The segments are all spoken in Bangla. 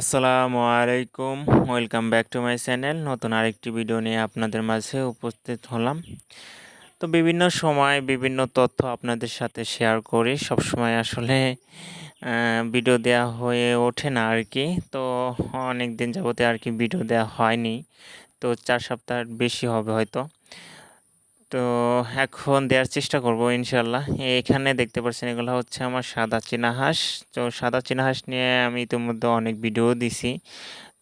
আসসালামু আলাইকুম। Welcome back to my channel নতুন আরেকটি ভিডিও নিয়ে আপনাদের মাঝে উপস্থিত হলাম। তো বিভিন্ন সময় বিভিন্ন তথ্য আপনাদের সাথে শেয়ার করি। সবসময় আসলে ভিডিও দেওয়া হয়ে ওঠে না আর কি তো অনেক দিন যাবতে আর কি ভিডিও দেওয়া হয়নি। তো চার সপ্তাহ বেশি হবে হয়তো। তো এখন দেওয়ার চেষ্টা করব ইনশাল্লাহ এখানে দেখতে পাচ্ছেন এগুলো হচ্ছে আমার সাদা চীনা হাঁস। তো সাদা চীনা হাঁস নিয়ে আমি ইতিমধ্যে অনেক ভিডিও দিছি।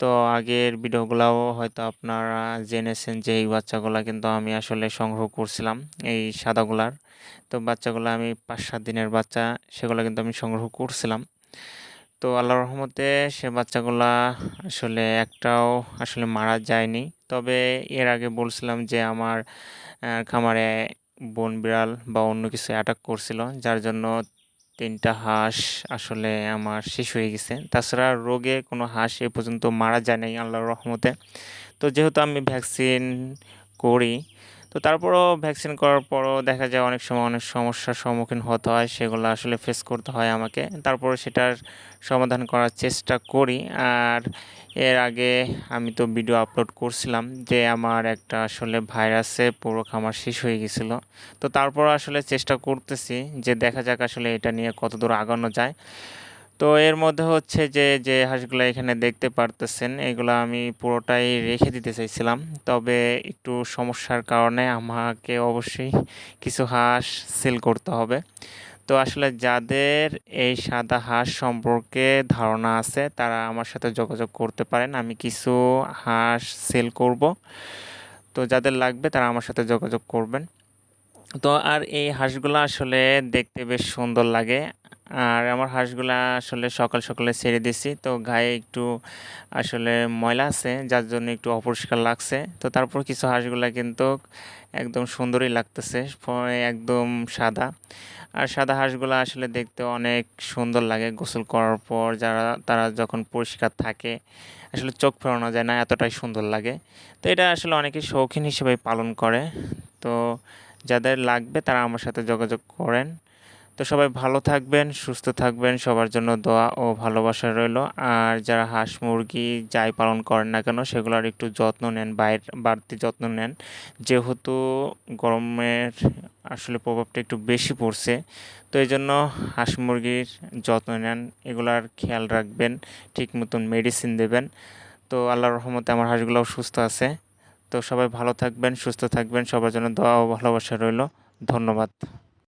তো আগের ভিডিওগুলোও হয়তো আপনারা জেনেছেন যে এই বাচ্চাগুলো কিন্তু আমি আসলে সংগ্রহ করছিলাম এই সাদাগুলার। তো বাচ্চাগুলো আমি পাঁচ সাত দিনের বাচ্চা, সেগুলো কিন্তু আমি সংগ্রহ করছিলাম। তো আল্লাহ রহমতে সে বাচ্চাগুলা আসলে একটাও আসলে মারা যায়নি। তবে এর আগে বলছিলাম যে আমার খামারে বন বিড়াল বা অন্য কিছু অ্যাটাক করছিল, যার জন্য তিনটা হাঁস আসলে আমার শেষ হয়ে গেছে। তাছাড়া রোগে কোনো হাঁস এ পর্যন্ত মারা যায় নাই আল্লাহর রহমতে। তো যেহেতু আমি ভ্যাকসিন করি তো তারপরও ভ্যাকসিন করার পরও দেখা যায় অনেক সময় অনেক সমস্যার সম্মুখীন হতে হয়, সেগুলো আসলে ফেস করতে হয় আমাকে। তারপরে সেটার সমাধান করার চেষ্টা করি। আর এর আগে আমি তো ভিডিও আপলোড করছিলাম যে আমার একটা আসলে ভাইরাসে পুরো খামার শেষ হয়ে গেছিল। তো তারপর আসলে চেষ্টা করতেছি যে দেখা যাক আসলে এটা নিয়ে কত দূর আগানো যায়। তো এর মধ্যে হচ্ছে যে যে হাঁসগুলো এখানে দেখতে পারতেছেন, এগুলো আমি পুরোটাই রেখে দিতে চাইছিলাম। তবে একটু সমস্যার কারণে আমাকে অবশ্যই কিছু হাঁস সেল করতে হবে। তো আসলে যাদের এই সাদা হাঁস সম্পর্কে ধারণা আছে, তারা আমার সাথে যোগাযোগ করতে পারেন, আমি কিছু হাঁস সেল করব। তো যাদের লাগবে তারা আমার সাথে যোগাযোগ করবেন। তো আর এই হাঁসগুলো আসলে দেখতে বেশ সুন্দর লাগে। আর আমার হাঁসগুলা আসলে সকাল সকালে ছেড়ে দিছি তো গায়ে একটু আসলে ময়লা আছে, যার জন্য একটু অপরিষ্কার লাগছে। তো তারপর কিছু হাঁসগুলা কিন্তু একদম সুন্দরই লাগতেছে একদম সাদা। আর সাদা হাঁসগুলো আসলে দেখতে অনেক সুন্দর লাগে গোসল করার পর। যারা, তারা যখন পরিষ্কার থাকে, আসলে চোখ ফেরানো যায় না, এতটাই সুন্দর লাগে। তো এটা আসলে অনেকে শৌখিন হিসেবে পালন করে। তো যাদের লাগবে তারা আমার সাথে যোগাযোগ করেন। তো সবাই ভালো থাকবেন, সুস্থ থাকবেন, সবার জন্য দোয়া ও ভালোবাসা রইল। আর যারা হাঁস মুরগি যাই পালন করেন না কেন, সেগুলোর একটু যত্ন নেন, বাইর, বাড়তি যত্ন নেন। যেহেতু গরমের আসলে প্রভাবটা একটু বেশি পড়ছে, তো এই জন্য হাঁস মুরগির যত্ন নেন, এগুলার খেয়াল রাখবেন, ঠিক মতন মেডিসিন দেবেন। তো আল্লাহর রহমতে আমার হাঁসগুলোও সুস্থ আছে। তো সবাই ভালো থাকবেন, সুস্থ থাকবেন, সবার জন্য দোয়া ও ভালোবাসা রইল। ধন্যবাদ।